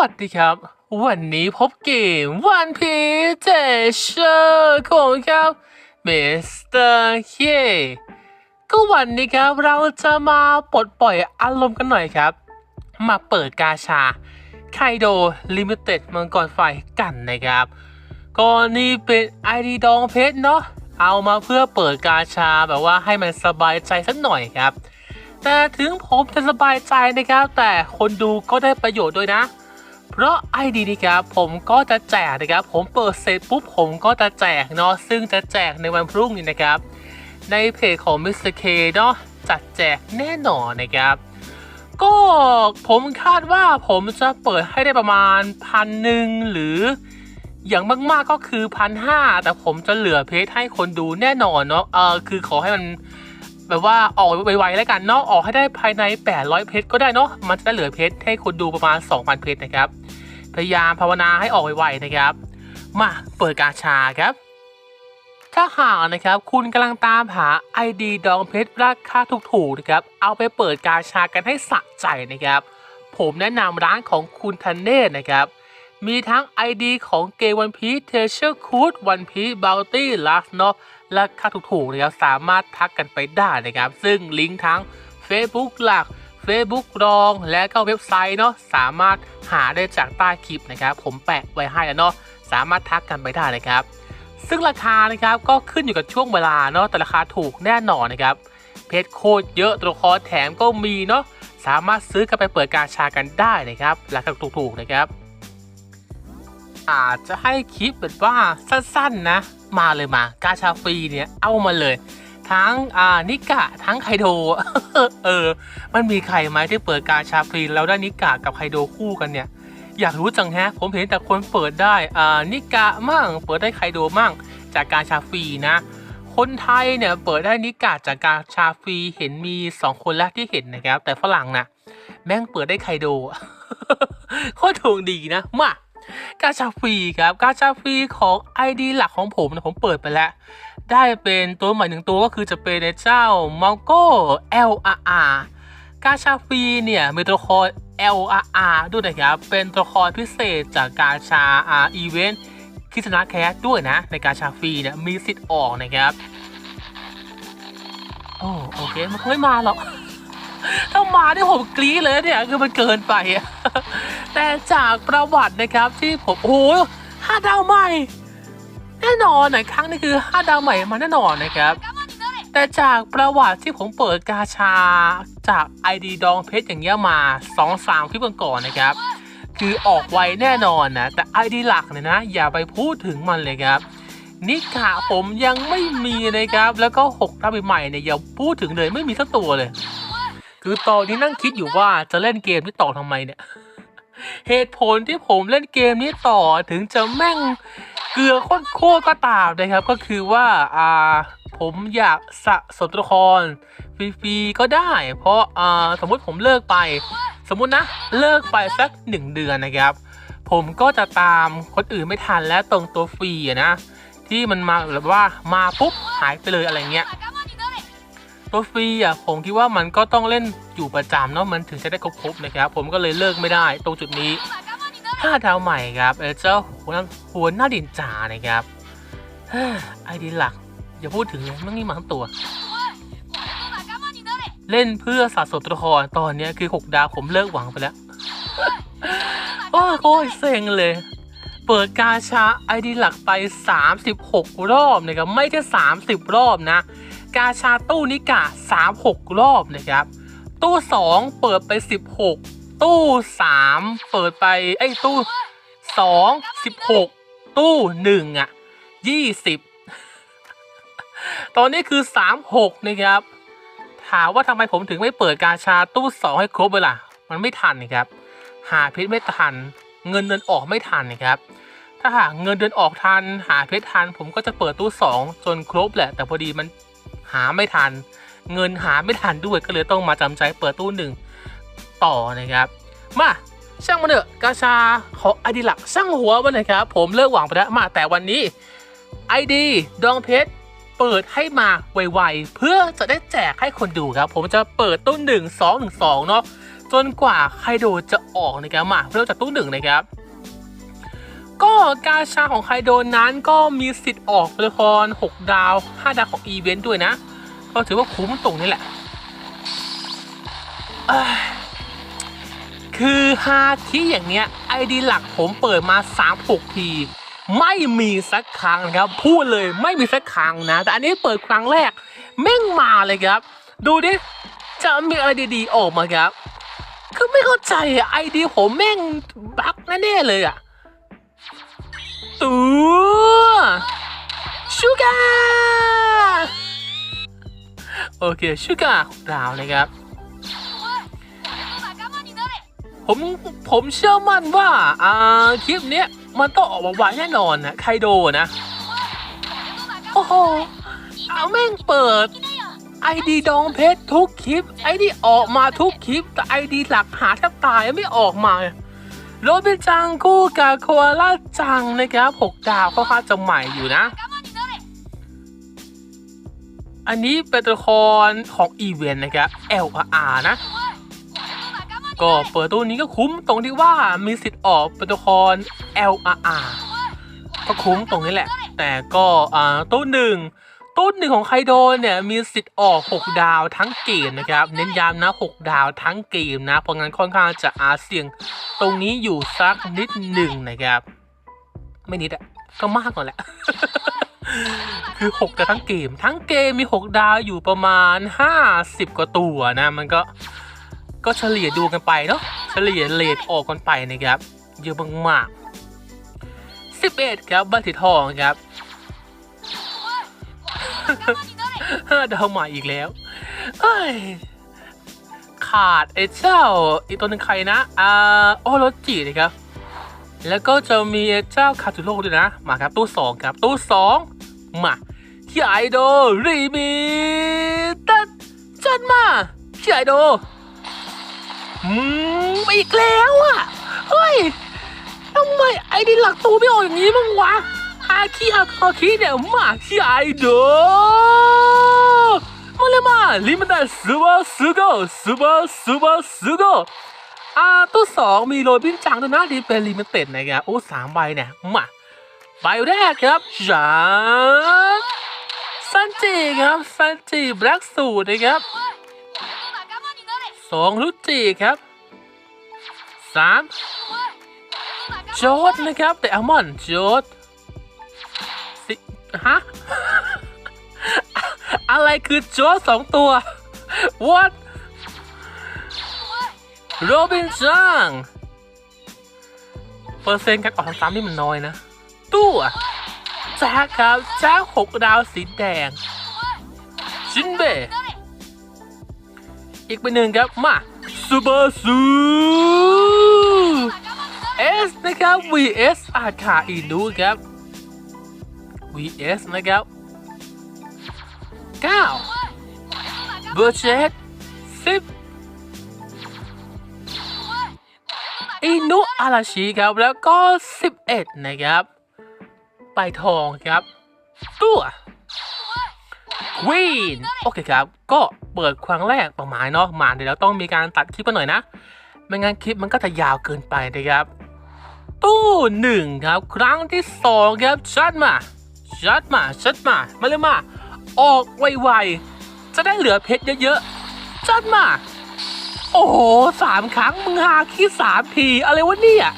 วัสดีครับ วันนี้พบเกมวันพีเจเชอร์ของครับมิสเตอร์เคก็วันนี้ครับเราจะมาปลดปล่อยอารมณ์กันหน่อยครับ มาเปิดกาชาไคโดลิมิเต็ดมังกรไฟกันนะครับก็นี่เป็นไอดีดองเพชรเนาะเอามาเพื่อเปิดกาชาแบบว่าให้มันสบายใจสักหน่อยครับแต่ถึงผมจะสบายใจนะครับ แต่คนดูก็ได้ประโยชน์ด้วยนะ เพราะไอดีนี้ครับผมก็จะแจกนะครับ ผมเปิดเสร็จปุ๊บผมก็จะแจกเนาะซึ่งจะแจกในวันพรุ่งนี้นะครับ ในเพจของ Mr. K เนาะจัดแจกแน่นอนนะครับ ก็ผมคาดว่าผมจะเปิดให้ได้ประมาณพันหนึ่งหรืออย่างมากๆก็คือพันห้าแต่ผมจะเหลือเพจให้คนดูแน่นอนเนาะเออคือขอให้มันแบบว่าออกไวๆแล้วกันเนาะออกให้ได้ภายใน 800 เพชรก็ได้เนาะมันจะได้เหลือเพชรให้คนดูประมาณ 2,000 เพชรนะครับ พยายามภาวนาให้ออกไวๆนะครับ มาเปิดกาชาครับ ถ้าหากนะครับคุณกำลังตามหา ID ดองเพชรราคาถูกๆนะครับ เอาไปเปิดกาชากันให้สะใจนะครับ ผมแนะนำร้านของคุณทันเนศนะครับ มีทั้ง ID ของเกวันพีเทเชอร์คูดวันพีบ o ลตี้ลัสเนาะราคาถูกๆนะครับสามารถทักกันไปได้นะครับ ซึ่งลิงก์ทั้ง Facebook หลัก Facebook รอง และก็เว็บไซต์เนาะสามารถหาได้จากใต้คลิปนะครับ ผมแปะไว้ให้แล้วเนาะสามารถทักกันไปได้นะครับ ซึ่งราคานะครับก็ขึ้นอยู่กับช่วงเวลาเนาะแต่ราคาถูกแน่นอนนะครับเพจโคตรเยอะตัวครแถมก็มีเนาะสามารถซื้อกันไปเปิดกาชากันได้นะครับราคาถูกๆนะครับ อาจจะให้คลิปแบบว่าสั้นๆนะ มาเลยมากาชาฟรีเนี่ยเอามาเลย ทั้งอ่านิกะทั้งไคโดเออ มันมีใครไหมที่เปิดกาชาฟรีแล้วได้นิกะกับไคโดคู่กันเนี่ย อยากรู้จังแฮะ ผมเห็นแต่คนเปิดได้อ่านิกะมั่งเปิดได้ไคโดมั่งจากการชาฟรีนะ คนไทยเนี่ยเปิดได้นิกะจากการชาฟรีเห็นมี 2 คนแรกที่เห็นนะครับ แต่ฝรั่งนะแม่งเปิดได้ไคโดโคตรถูกดีนะมากาชาฟรีครับกาชาฟรีของ ID หลักของผมนะผมเปิดไปแล้ว ได้เป็นตัวใหม่หนึ่งตัวก็คือจะเป็นในเจ้า m o n g o LRR กาชาฟรีเนี่ยมีตัวละคร LRR ด้วยนะครับ เป็นตัวละครพิเศษจากกาชาอาอีเวนต์คิสนาแคสด้วยนะ ในกาชาฟรีเนี่ยมีสิทธิ์ออกนะครับโอ้โอเค มันคงไม่มาหรอก ถ้ามาที่ผมกรี๊ดเลยเนี่ยคือมันเกินไป แต่จากประวัตินะครับที่ผม โอ้โหห้าดาวใหม่ แน่นอนนะครั้งนี้คือห้าดาวใหม่มาแน่นอนนะครับ แต่จากประวัติที่ผมเปิดกาชาจาก ID ดองเพชรอย่างเงี้ยมา2อสามคลิปก่อนๆนะครับ คือออกไวแน่นอนนะ แต่ ID หลักเนี่ยนะ อย่าไปพูดถึงมันเลยครับนิกะผมยังไม่มีนะครับ แล้วก็6รับใหม่เนี่ยอย่าพูดถึงเลยไม่มีสักตัวเลย คือตอนนี้นั่งคิดอยู่ว่าจะเล่นเกมนี้ต่อทำไมเนี่ย เหตุผลที่ผมเล่นเกมนี้ต่อถึงจะแม่ง เกลือโคตรๆก็ตามนะครับ ก็คือว่าอ่าผมอยากสะสมตัวละครฟรีๆก็ได้ เพราะอ่าสมมุติผมเลิกไป สมมุตินะเลิกไปสักหนึ่งเดือนนะครับ ผมก็จะตามคนอื่นไม่ทันและตรงตัวฟรีนะที่มันมาแบบว่ามาปุ๊บหายไปเลยอะไรเงี้ยตัวฟรีอะผมคิดว่ามันก็ต้องเล่นอยู่ประจำเนาะมันถึงจะได้ครบๆนะครับ ผมก็เลยเลิกไม่ได้ตรงจุดนี้ ห้าดาวใหม่ครับเอเจ้าหัวหน้าหัวหน้าดินจานะครับไอดีหลัก อย่าพูดถึงเลยมันนี่มาทั้งตัว เล่นเพื่อสะสมตัวละครตอนนี้คือ 6 ดาวผมเลิกหวังไปแล้วโอ้โคตรเซ็งเลย เปิดกาชาไอดีหลักไป 36 รอบนะครับไม่ใช่ 30 รอบนะ กาชาตู้นิกะ36 รอบนะครับ ตู้ 2 เปิดไป 16 ตู้3เปิดไปไอ้ตู้2 16ตู้1อะ20ตอนนี้คือ36นะครับ ถามว่าทำไมผมถึงไม่เปิดกาชาตู้2ให้ครบเลยล่ะ มันไม่ทันนะครับ หาเพชรไม่ทัน เงินเดือนออกไม่ทันนะครับ ถ้าหากเงินเดือนออกทัน หาเพชรทัน ผมก็จะเปิดตู้2จนครบแหละ แต่พอดีมันหาไม่ทัน เงินหาไม่ทันด้วยก็เลยต้องมาจำใจเปิดตู้หนึ่งต่อนะครับ มาช่างมันเถอะกาชาของไอดีหลักช่างหัวมันนะครับ ผมเลิกหวังไปแล้วมาแต่วันนี้ไอดีดองเพชรเปิดให้มาไวๆ เพื่อจะได้แจกให้คนดูครับ ผมจะเปิดตู้หนึ่งสองหนึ่งสองเนาะจนกว่าไคโดจะออกนะครับมาเริ่มจากตู้หนึ่งนะครับก็กาชาของไคโดนั้นก็มีสิทธิ์ออกตัวละคร6 ดาว 5 ดาวของอีเวนต์ด้วยนะ ก็ถือว่าคุ้มตรงนี้แหละ คือฮาคิอย่างเนี้ยไอดีหลักผมเปิดมา3 6ทีไม่มีสักครั้งนะครับ พูดเลยไม่มีสักครั้งนะ แต่อันนี้เปิดครั้งแรกแม่งมาเลยครับ ดูดิจะมีอะไรดีๆออกมาครับ คือไม่เข้าใจไอดีผมแม่งบั๊กแน่ๆเลยอะตัวชูกาโอเคชูกาของเรานะครับ ผมผมเชื่อมั่นว่าอ่าคลิปเนี้ยมันต้องออกมาไวแน่นอนนะไคโดนะ โอ้โหเอาแม่งเปิดไอดีดองเพชรทุกคลิป ไอดีออกมาทุกคลิป แต่ไอดีหลักหาแทบตายไม่ออกมาโรบินจังคู่กับโคอาล่าจังนะครับหกดาวค่าจะใหม่อยู่นะ อันนี้เป็นตัวละครของอีเวนต์นะครับ LRR นะ ก็เปิดตัวนี้ก็คุ้มตรงที่ว่ามีสิทธิ์ออกเป็นตัวละคร LRR ก็คุ้มตรงนี้แหละ แต่ก็อ่าตู้หนึ่งตู้หนึ่งของไคโดเนี่ยมีสิทธิ์ออก 6 ดาวทั้งเกมนะครับ เน้นย้ำนะ 6 ดาวทั้งเกมนะ เพราะงั้นค่อนข้างจะอาเสี่ยงตรงนี้อยู่สักนิดหนึ่งนะครับ ไม่นิดอะก็มากกว่าแหละคือ6ดาวทั้งเกม ทั้งเกมมี 6 ดาวอยู่ประมาณ 50 กว่าตัวนะ มันก็ ก็เฉลี่ยดูกันไปเนาะเฉลี่ยเลทออกกันไปนะครับ เยอะมากๆ11 ครับบัตรทองครับห้าดาวใหม่อีกแล้วเอ้ยขาดไอ้เจ้าอีกตัวนึงใครนะอ่าโอโรจินะครับ แล้วก็จะมีไอ้เจ้าคาตุโร่ด้วยนะ มาครับตู้สองครับตู้สองมาที่ไอโดรีมีตัดจัดมาที่ไอโด อืมอีกแล้วอะ เฮ้ยทำไมไอ้ดีหลักตัวไม่ออกอย่างนี้บ้างวะอาคีอาคาคีเนี่ยมาที่ไอโดมาเลยมาลิมันได้ซูเปอร์ซูโกซูเปอร์ซูเปอร์ซูโกอ่าตัวสองมีโรบินจังด้วยนะที่เป็นลิมิเต็ดนะครับโอ้สามใบเนี่ยมาใบแรกครับจานซันจิครับซันจิแบล็กสูทนะครับ สองลุจิครับสามโจดนะครับแต่อัลมอนด์โจดสิฮะอะไรคือโจทสองตัว what โรบินจังเปอร์เซ็นต์การออกทางซ้ำนี่มันน้อยนะ ตู้แจ็คครับแจ็คหกดาวสีแดงชินเบ อีกเป็นหนึ่งครับ มาซูเปอร์ซูเอสนะครับ vs อาคาอินูครับ vs นะครับ9เบอร์เจ็ด10อินุอาราชิครับแล้วก็ 11 นะครับ ไปทองครับ ตัว Queen โอเคครับ ก็เปิดครั้งแรกประมาณเนาะมาเดี๋ยวเราต้องมีการตัดคลิปกันหน่อยนะ ไม่งั้นคลิปมันก็จะยาวเกินไปนะครับ ตู้หนึ่งครับ ครั้งที่สองครับชัดมาชัดมาชัดมามาเลยมา ออกไวๆจะได้เหลือเพชรเยอะๆชัดมา โอ้โหสามครั้งมึงหาคิดสามทีอะไรวะเนี่ย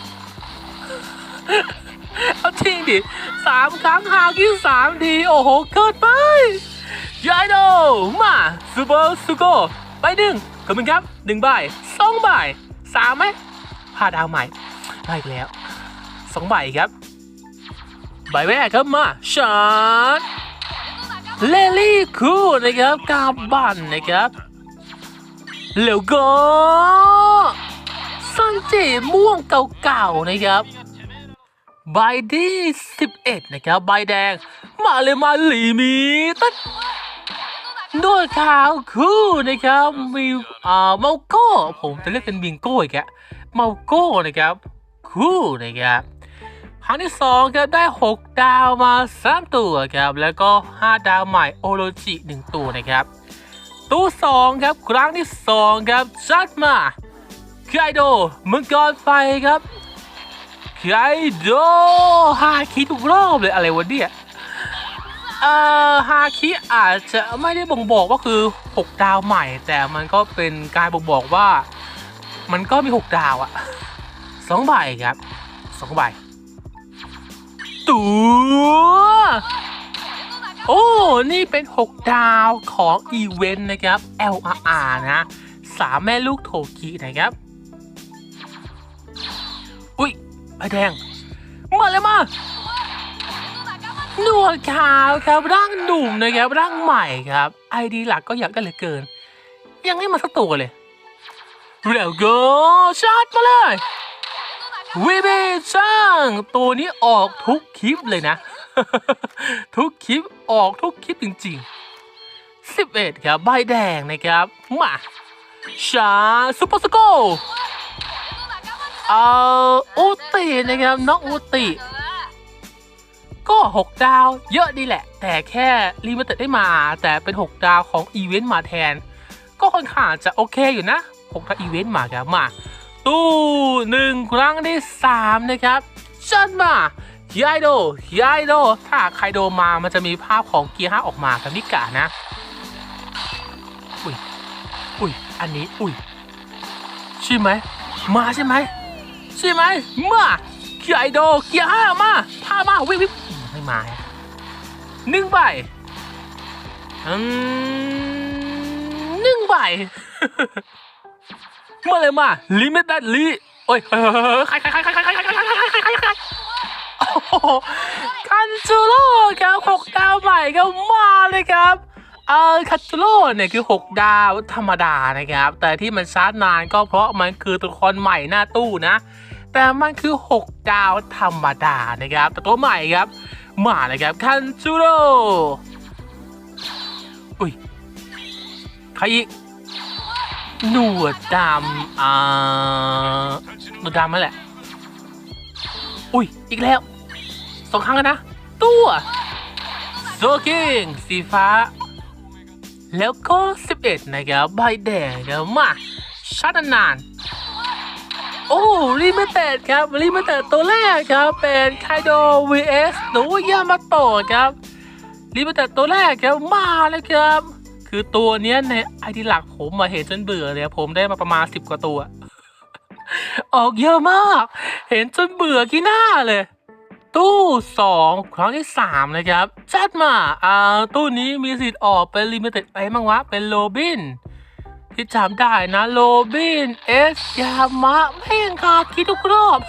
เอาจริงดิสามครั้งหาคิดสามทีโอ้โหเกินไป ยายโดมาซูเปอร์ซูโกไปหนึ่งขอบคุณครับหนึ่งใบสองใบสามไหมพาดาวใหม่ได้อีกแล้วสองใบครับ ใบแรกครับมาชาร์ดเลลี่คูนะครับกาบันนะครับแล้วก็ซันจิม่วงเก่าๆนะครับใบที่ 11 นะครับ ใบแดง มาเลยมาหลีมีตัด ด้วยขาวคู่นะครับมีอ่าเมาโก้ผมจะเรียกเป็นบิงโก้อีกอะเมาโก้นะครับคู่นะครับครั้งที่สองครับได้ 6 ดาวมา 3 ตัวครับ แล้วก็ 5 ดาวใหม่โอโรจิ1ตัวนะครับตู้2ครับ ครั้งที่ 2 ครับจัดมาไคโดมังกรไฟครับไคโดฮาคิทุกรอบเลยอะไรวะเนี่ย เอ่อฮาคิอาจจะไม่ได้บ่งบอกว่าคือ 6 ดาวใหม่ แต่มันก็เป็นการบ่งบอกว่า มันก็มี 6 ดาวอะสองใบครับสองใบตัวโอ้ นี่เป็น 6 ดาวของอีเวนต์นะครับ LRR นะสามแม่ลูกโทกินะครับ อุ้ยใบแดง มาเลยมา หนวดขาวครับร่างหนุ่มนะครับร่างใหม่ครับไอดีหลักก็อยากได้เหลือเกิน ยังไม่มาสักตัวเลยเร็วก็ชาร์จมาเลยวิเบช่างตัวนี้ออกทุกคลิปเลยนะ ทุกคลิปออกทุกคลิปจริงๆ 11 ครับใบแดงนะครับมาชาซุปเปอร์สโกเอาอุตินะครับน้องอุติ ก็ 6 ดาว เยอะดีแหละ แต่แค่รีมิเต็ดได้มา แต่เป็น 6 ดาวของอีเวนต์มาแทน ก็ค่อนข้างจะโอเคอยู่นะ 6 ดาวอีเวนต์มาครับมา ตู้หนึ่งครั้งที่สามนะครับชันมาไยโดไยโดถ้าใครโดมามันจะมีภาพของเกียร์ห้าออกมาครับนิกานะ อุ้ยอุ้ยอันนี้อุ้ยใช่ไหมมาใช่ไหมใช่ไหมมาไยโดเกียร์ห้ามาพามาวิ่งวิ่ง ไม่มาฮะหนึ่งใบอืมหนึ่งใบมาเลยมาลิมิเต็ดลีโอ้ยเฮ้ยใครใครใครใครใครใครใครใครใครคันจูโร่ครับหกดาวใหม่ก็มาเลยครับเออคันจูโร่เนี่ยคือ 6 ดาวธรรมดานะครับ แต่ที่มันชาร์จนานก็เพราะมันคือตัวละครใหม่หน้าตู้นะ แต่มันคือ 6 ดาวธรรมดานะครับ แต่ตัวใหม่ครับ มาเลยครับคันจูโร่อุ้ยใครอีกหนวดดำอ่าหนวดดำนั่นแหละ อุ้ย อีกแล้ว สองครั้งแล้วนะ ตัวโซกิงสีฟ้า แล้วก็ 11 นะครับ ใบแดงครับมาชาตินาน โอ้รีเมเต็ดครับรีเมเต็ดตัวแรกครับ เป็นไคโด vs หนูยามาโตะครับรีเมเต็ดตัวแรกครับมาเลยครับ คือตัวเนี้ยในไอดีหลักผมมาเห็นจนเบื่อเลยผมได้มาประมาณสิบกว่าตัว ออกเยอะมาก เห็นจนเบื่อขี้หน้าเลย ตู้สองครั้งที่สามนะครับจัดมาอ่าตู้นี้มีสิทธิ์ออกเป็นลิมิเต็ดไปมั้งวะเป็นโรบิน ที่จำได้นะโรบินเอสยามะแม่งขาดคิดทุกรอบ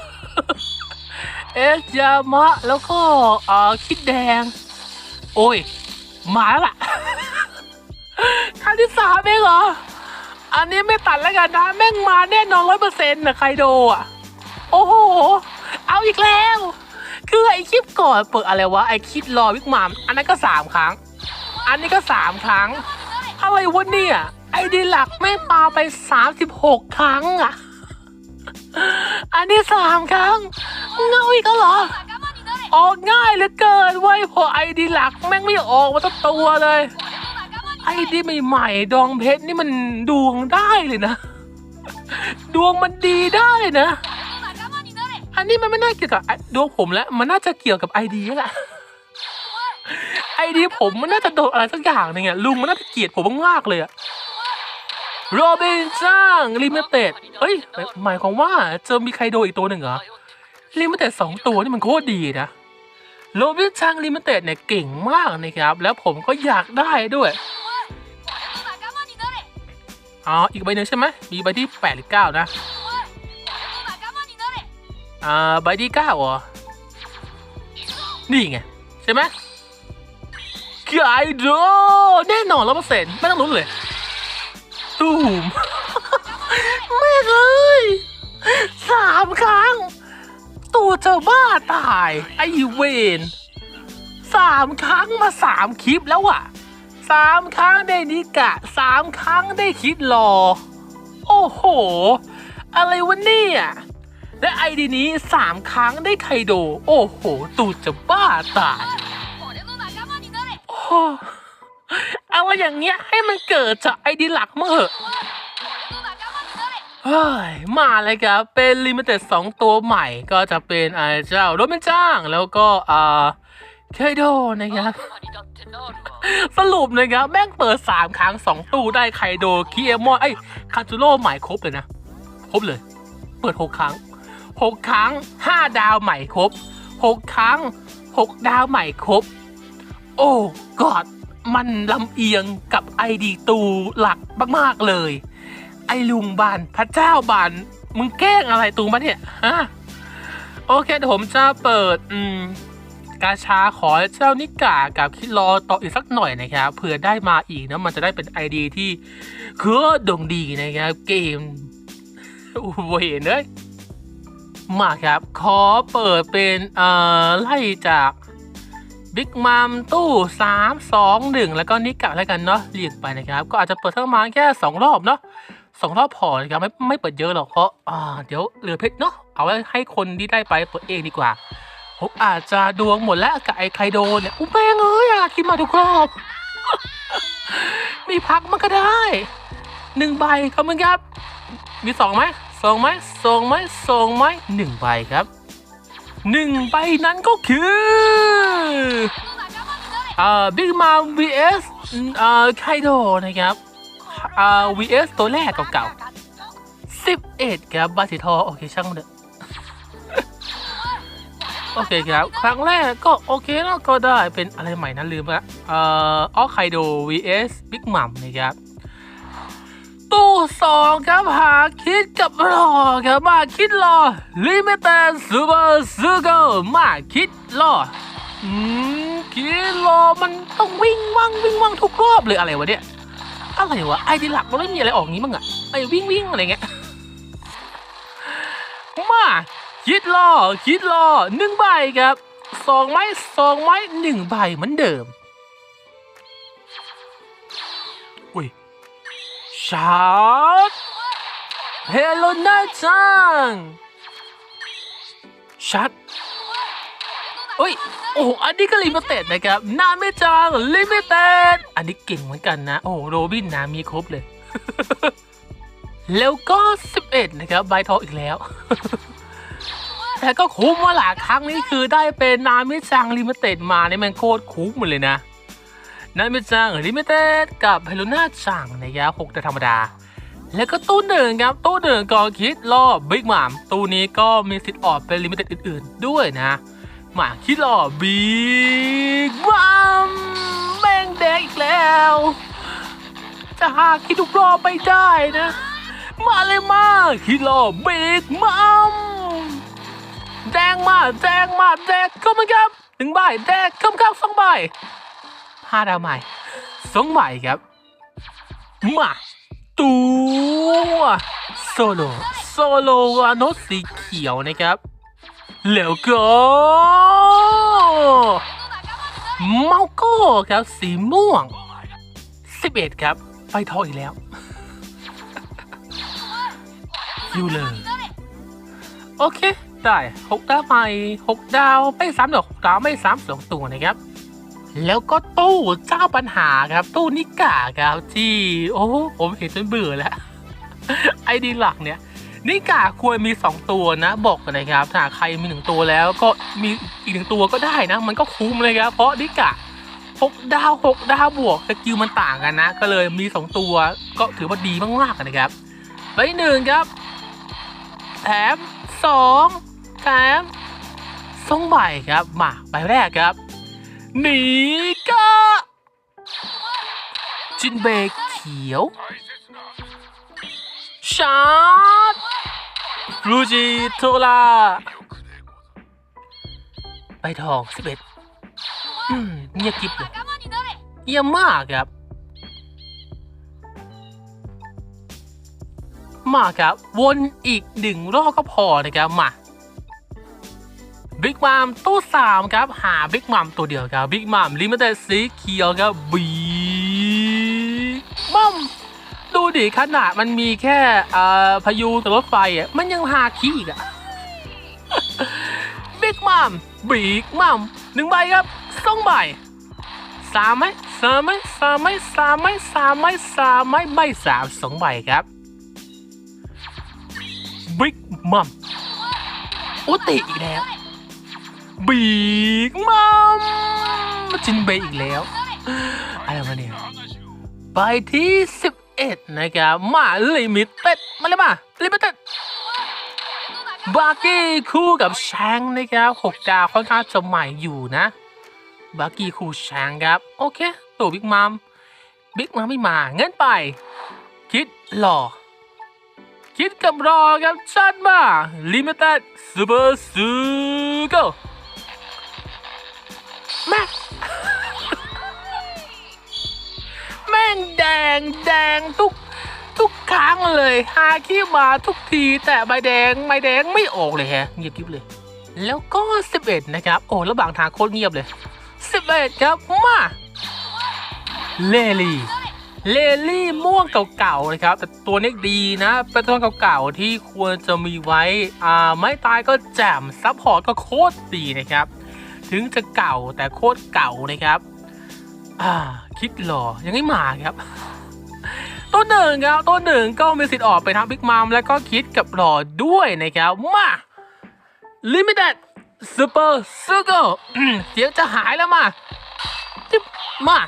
เอสยามะแล้วก็อ่าคิดแดง โอ้ย มาแล้วล่ะครั้งที่สามเองเหรอ อันนี้ไม่ตัดแล้วกันนะ แม่งมาแน่นอนร้อยเปอร์เซ็นต์นะใครโดอะ โอ้โห เอาอีกแล้ว คือไอคลิปก่อนเปิดอะไรวะ ไอคลิปรอวิกมาม อันนั้นก็สามครั้ง อันนี้ก็สามครั้ง อะไรวะเนี่ย ไอดีหลักแม่งปาไปสามสิบหกครั้งอะ อันนี้สามครั้งเงาอีกแล้วเหรอ ออกง่ายเหลือเกินเว้ยพอไอดีหลักแม่งไม่ออกมาตั้งตัวเลย ไอดีใหม่ๆดองเพชรนี่มันดวงได้เลยนะ ดวงมันดีได้นะ อันนี้มันไม่น่าเกี่ยวกับดวงผมแล้ว มันน่าจะเกี่ยวกับไอดีแหละไอดีผมมันน่าจะโดนอะไรสักอย่างหนึงอะลุงมันน่าจะเกลียดผมมากๆเลยอะ โรบินจ้างลิมิเต็ดเอ้ย หมายความว่าจะมีใครโดอีกตัวหนึ่งเหรอลิมิเต็ดสองตัวนี่มันโคตรดีนะโรบินจ้างลิมิเต็ดเนี่ยเก่งมากนะครับ แล้วผมก็อยากได้ด้วยอ๋ออีกใบหนึ่งใช่ไหมมีใบที่แปดหรือเก้านะอ่าใบที่เก้าเหรอนี่ไง ใช่ไหมไกโดแน่นอนร้อยเปอร์เซ็นต์ไม่ต้องลุ้นเลย ตูมไม่เลยสามครั้ง ตัวเจ้าบ้าตาย ไอเวนสามครั้งมาสามคลิปแล้วอะสามครั้งได้นิกะสามครั้งได้คิดรอ โอ้โห อะไรวะเนี่ยและไอดีนี้สามครั้งได้ไคโด โอ้โห ตูดจะบ้าตายโอ้ อะไรอย่างเงี้ยให้มันเกิดจากไอดีหลักมั้งเหอะเฮ้ยมาเลยครับ เป็นลิมิเต็ดสองตัวใหม่ก็จะเป็นไอ้เจ้าโรเมนจ้าง แล้วก็อ่าเคโดนะครับสรุปนะครับแม่งเปิดสามครั้งสองตู้ได้ไคโดคิเอมอนไอ้คาจูโร่ใหม่ครบเลยนะ ครบเลย เปิดหกครั้งหกครั้งห้าดาวใหม่ครบหกครั้งหกดาวใหม่ครบ โอ้กอด มันลำเอียงกับไอดีตูหลักมากๆเลย ไอลุงบานพระเจ้าบานมึงแกล้งอะไรตูมาเนี่ยฮะโอเคเดี๋ยวผมจะเปิดอืมกาชาขอเจ้านิกากับคิดรอต่ออีกสักหน่อยนะครับเผื่อได้มาอีกนะมันจะได้เป็นไอเดียที่คือด่งดีนะครับเกมโอ้โหเห็นเลยมาครับ ขอเปิดเป็นเอ่อไล่จาก บิ๊กมัมตู้ 3 2 1 แล้วก็นิกะแล้วกันเนาะเรียงไปนะครับ ก็อาจจะเปิดทั้งมาแค่ 2 รอบเนาะสองรอบพอนะครับไม่ไม่เปิดเยอะหรอกเพราะอ่าเดี๋ยวเหลือเพชรเนาะเอาไว้ให้คนที่ได้ไปเปิดเองดีกว่าผมอาจจะดวงหมดแล้วกับไอ้ไคโดเนี่ยอุ้แม่งเอ้ยอยากกินมาทุกรอบมีพักมันก็ได้หนึ่งใบครับมึงครับ มีสองไหมสองไหมสองไหมสองไหมหนึ่งใบครับ หนึ่งใบนั้นก็คืออ่าบิ๊กมา vs อ่าไคโดนะครับอ่า vs ตัวแรกเก่าๆสิบเอ็ดครับบาสิทอโอเคช่างเถอะโอเคครับ ครั้งแรกก็โอเคแล้วก็ได้เป็นอะไรใหม่นะลืมละเอ่อออไคโด vs บิ๊กมัมนะครับ ตู้สองครับหาคิดกับรอครับมาคิดรอลิมิเต็ดซูเปอร์ซูเกอร์มาคิดรออืมคิดรอมันต้องวิ่งว่างวิ่งว่างทุกรอบเลยอะไรวะเนี่ยอะไรวะไอดีหลักมันไม่มีอะไรออกงี้มั้งอะไอวิ่งวิ่งอะไรเงี้ยมาคิดรอคิดรอหนึ่งใบครับสองไม้สองไม้หนึ่งใบเหมือนเดิม ชาร์จเฮโลนาจังชัดเอ้ย โอ้อันนี้ก็ลิมิเต็ดนะครับ นาเมจังลิมิเต็ด อันนี้เก่งเหมือนกันนะ โอ้โหโรบินนะมีครบเลย แล้วก็ 11 นะครับใบทองอีกแล้ว แต่ก็คุ้มว่าหลายครั้งนี้คือได้เป็นนามิจังลิมิเต็ดมาเนี่ยมันโคตรคุ้มหมดเลยนะ นามิจังลิมิเต็ดกับเฮโลนาจังในะครับหกแต่ธรรมดา แล้วก็ตู้หนึ่งครับตู้หนึ่งก็คิดรอบบิ๊กมามตู้นี้ก็มีสิทธิ์ออกเป็นลิมิเต็ดอื่น ๆ ด้วยนะหมาคิดรอบบิ๊กมามแม่งแดงอีกแล้ว จะหาคิดทุกรอบไม่ได้นะ มาเลยมาคิดรอบบิ๊กมามแดงมาแดงมาแดงก็มันครับหนึ่งใบแดงก็มันครับสองใบ ห้าดาวใหม่สองใบครับ มาตัวโซโลโซโลวานสสีเขียวนะครับ แล้วก็เมาโก้ครับสีม่วง 11 ครับ ไปทออีกแล้วยูเลย โอเค ได้หกดาวใหม่หกดาว ไม่ซ้ำดอกหกดาว ไม่ซ้ำสองตัวนะครับ แล้วก็ตู้เจ้าปัญหาครับ ตู้นิกาครับที่โอ้ผมเห็นจนเบื่อแล้วไอดีหลักเนี่ยนิกาควรมี 2 ตัวนะบอกกันนะครับถ้าใครมีหนึ่งตัวแล้วก็มีอีกหนึ่งตัวก็ได้นะ มันก็คุ้มเลยครับ เพราะนิกาหกดาวหกดาวบวกสกิลมันต่างกันนะ ก็เลยมี 2 ตัวก็ถือว่าดีมากๆนะครับใบหนึ่งครับ แถมสองแถมสองใบครับมาใบแรกครับ หนีก็จินเบเขียวชาร์ดรูจิโทลาใบทองสิบเอ็ดเงียบกริบเลยเงียบมากครับ มาครับ วนอีกหนึ่งรอบก็พอนะครับมา บิ๊กมัมตู้สามครับ หาบิ๊กมัมตัวเดียวครับบิ๊กมัมลิมิเต็ดสีเขียวครับบิ๊กมัมดูดิขนาดมันมีแค่อพายุกับรถไฟอะมันยังหาขี้อีกอะบิ๊กมัมบิ๊กมัมหนึ่งใบครับสองใบสามไหมสามไหมสามไหมสามไหมสามไหมสามไหมใบสามสองใบครับบิ๊กมัมอุติอีกแล้ว บิ๊กมัมจินเบย์อีกแล้ว อะไรวะเนี่ย ไปที่ 11 นะครับมาลิมิเต็ดมาเลยมาลิมิเต็ดบาร์กี้คู่กับแชงนะครับหกดาวค่อนข้างจะใหม่อยู่นะบาร์กี้คู่แชงครับ โอเค ตัวบิ๊กมัมบิ๊กมัมไม่มาเงั้นไป คิดหล่อคิดกับรอครับชัดมาลิมิเต็ดซูเปอร์ซูโก แม่แม่งแดงแดงทุกทุกครั้งเลยฮาขี้มาทุกทีแต่ใบแดงใบแดงไม่ออกเลยแฮะเงียบกริบเลย แล้วก็ 11 นะครับ โอ้แล้วบางทางโคตรเงียบเลย 11 ครับมาเลลี่เลลี่ม่วงเก่าๆนะครับแต่ตัวนี้ดีนะ เป็นตัวเก่าๆที่ควรจะมีไว้ อ่า ไม่ตายก็แจ่มซัพพอร์ตก็โคตรดีนะครับ ถึงจะเก่าแต่โคตรเก่านะครับ อ่า คิดหล่อยังไม่มาครับ ตัวหนึ่งครับ ตัวหนึ่งก็มีสิทธิ์ออกไปทั้งบิ๊กมัมและก็คิดกับหล่อด้วยนะครับ มา Limited Super Sugar เสียงจะหายแล้วมาจิบมา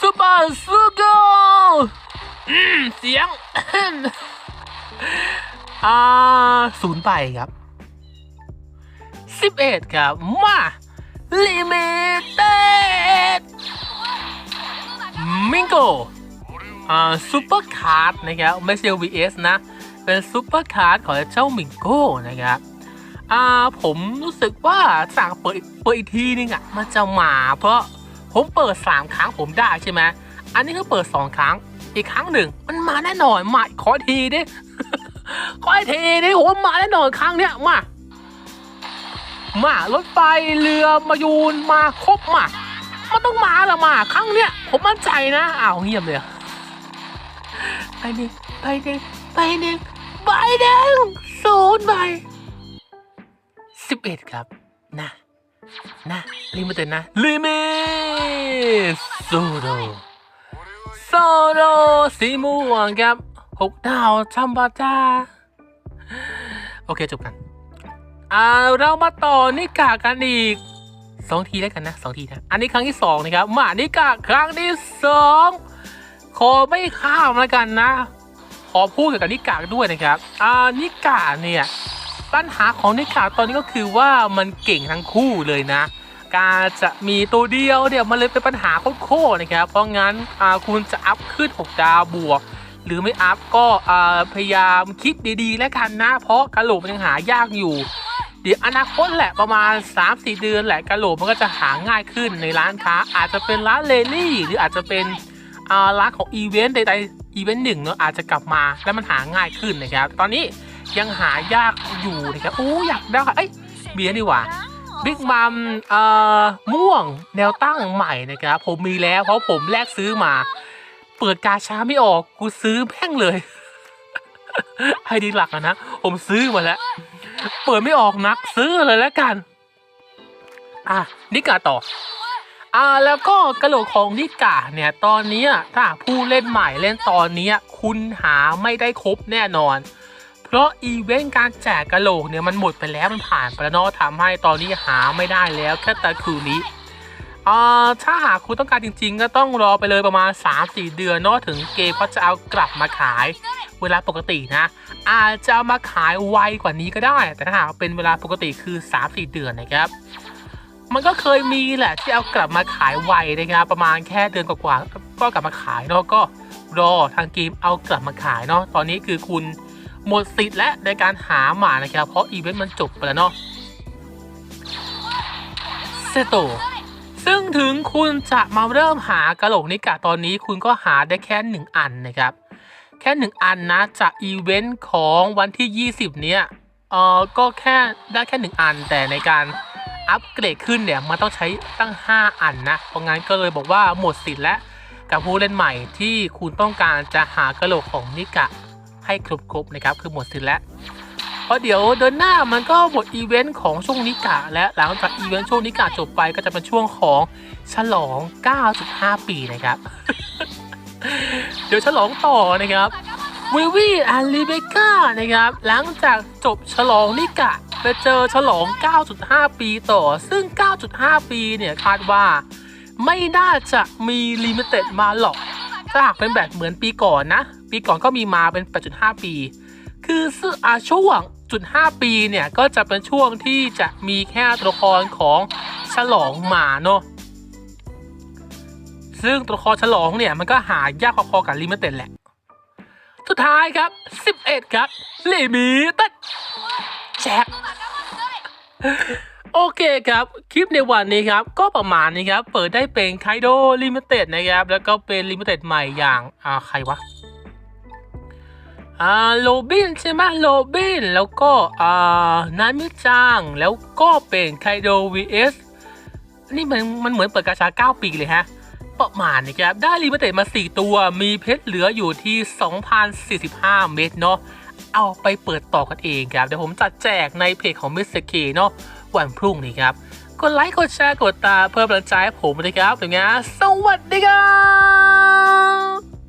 Super Sugar อืมเสียง อ่าศูนย์ไปครับ 11 ครับ มา Limited มิงโกอ่าซูเปอร์คาร์ดนะครับไม่ใช่ VS นะ เป็นซูเปอร์คาร์ดของเจ้ามิงโก้นะครับอ่าผมรู้สึกว่าสั่งเปิดเปิดอีกทีนึงอะมันจะมาเพราะผมเปิด 3 ครั้งผมได้ใช่ไหมอันนี้ก็เปิด 2 ครั้งอีกครั้งหนึ่งมันมาแน่นอนมาขอทีดิขอทีดิผมมาแน่นอนครั้งเนี้ยมา มารถไฟเรือมายูนมาครบมามันต้องมาละมาครั้งเนี้ยผมมั่นใจนะอ้าวเงียบเลยไปหนึ่งไปหนึ่งไปหนึ่งไปหนึ่งศูนย์ใบสิบเอ็ดครับนะนะลิมิเต็ดนะลิมิตโซโดโซโดสีม่วงครับหกดาวชัมบาจาโอเคจบกัน อ่าเรามาต่อนิกากันอีกสองทีแล้วกันนะสองทีนะอันนี้ครั้งที่สองนะครับมานิกาครั้งที่สองขอไม่ข้ามแล้วกันนะ ขอพูดเกี่ยวกับนิกาด้วยนะครับอ่านิกาเนี่ยปัญหาของนิกาตอนนี้ก็คือว่ามันเก่งทั้งคู่เลยนะ การจะมีตัวเดียวเนี่ยมันเลยเป็นปัญหาโคตรนะครับ เพราะงั้นอ่าคุณจะอัพขึ้น 6 ดาวบวก หรือไม่อัพก็อ่าพยายามคิดดีๆ แล้วกันนะ เพราะกระโหลกมันยังหายากอยู่ เดี๋ยวอนาคตแหละประมาณ 3-4 เดือนแหละกระโหลกมันก็จะหาง่ายขึ้นในร้านค้า อาจจะเป็นร้านเลลี่หรืออาจจะเป็นร้านของอีเวนต์ใดๆอีเวนต์หนึ่งเนาะอาจจะกลับมาแล้วมันหาง่ายขึ้นนะครับ ตอนนี้ยังหายากอยู่นะครับโอ้อยากได้ค่ะเอ้ยเบียร์ดีกว่าบิ๊กมัมเอ่อม่วงแนวตั้งใหม่นะครับ ผมมีแล้วเพราะผมแลกซื้อมา เปิดกาช้าไม่ออกกูซื้อแพ่งเลยให้ดีหลักอะนะ ผมซื้อมาแล้ว เปิดไม่ออกนักซื้อเลยแล้วกัน อะนิกาต่อ อ่าแล้วก็กระโหลกของนิกาเนี่ยตอนนี้ถ้าผู้เล่นใหม่เล่นตอนนี้คุณหาไม่ได้ครบแน่นอน เพราะอีเวนต์การแจกกระโหลกเนี่ยมันหมดไปแล้วมันผ่านไปแล้วเนาะทำให้ตอนนี้หาไม่ได้แล้วแค่แต่คืนนี้อ่าถ้าหากคุณต้องการจริง ๆ ก็ต้องรอไปเลยประมาณ 3-4 เดือนเนาะถึงเกมเขาจะเอากลับมาขาย เวลาปกตินะ อาจจะมาขายไวกว่านี้ก็ได้ แต่ถ้าหากเป็นเวลาปกติคือ 3-4 เดือนนะครับ มันก็เคยมีแหละที่เอากลับมาขายไวนะครับประมาณแค่เดือนกว่าๆก็กลับมาขายเนาะก็รอทางเกมเอากลับมาขายเนาะตอนนี้คือคุณหมดสิทธิ์และในการหาหมานะครับ เพราะอีเวนต์มันจบไปแล้วเนาะเซโตซึ่งถึงคุณจะมาเริ่มหากระโหลกนิกะตอนนี้คุณก็หาได้แค่หนึ่งอันนะครับ แค่หนึ่งอันนะ จากอีเวนต์ของวันที่ 20 เนี้ยเออก็แค่ได้แค่หนึ่งอันแต่ในการอัปเกรดขึ้นเนี่ยมันต้องใช้ตั้ง 5 อันนะ เพราะงั้นก็เลยบอกว่าหมดสิทธิ์แล้วกับผู้เล่นใหม่ที่คุณต้องการจะหากระโหลกของนิกะให้ครบๆนะครับคือหมดสิทธิ์แล้วเพราะเดี๋ยวเดือนหน้ามันก็หมดอีเวนต์ของช่วงนิกะและหลังจากอีเวนต์ช่วงนิกะจบไปก็จะเป็นช่วงของฉลอง 9.5 ปีนะครับ เดี๋ยวฉลองต่อนะครับวิวีแอนลิเบก้านะครับ หลังจากจบฉลองนิกะไปเจอฉลอง 9.5 ปีต่อ ซึ่ง 9.5 ปีเนี่ยคาดว่า ไม่น่าจะมีลิมิเต็ดมาหรอก ถ้าหากเป็นแบบเหมือนปีก่อนนะ ปีก่อนก็มีมาเป็น 8.5 ปี คือซึ่งช่วงจุด5ปีเนี่ย ก็จะเป็นช่วงที่จะมีแค่ตัวละครของฉลองมาเนาะ ซึ่งตัวครฉลองเนี่ยมันก็หายากพอๆกับลิมิเต็ดแหละ สุดท้ายครับ 11 ครับลิมิเต็ดแจ็คโอเคครับ คลิปในวันนี้ครับ ก็ประมาณนี้ครับ เปิดได้เป็นไคโดลิมิเต็ดนะครับ แล้วก็เป็นลิมิเต็ดใหม่อย่างอ่าใครวะอ่าโรบินใช่ไหมโรบิน แล้วก็อ่านามิจังแล้วก็เป็นไคโด vs นี่มันมันเหมือนเปิดกาชา 9 ปีเลยฮะ ประมาณนะครับได้ลิมิเต็ดมา 4 ตัว มีเพชรเหลืออยู่ที่ 2,045 เม็ดเนาะเอาไปเปิดต่อกันเองครับ เดี๋ยวผมจัดแจกในเพจของมิสเตอร์เคเนาะวันพรุ่งนี้ครับกดไลค์กดแชร์กดตาเพื่อกำลังใจให้ผมนะครับอย่างเงี้ยสวัสดีครับ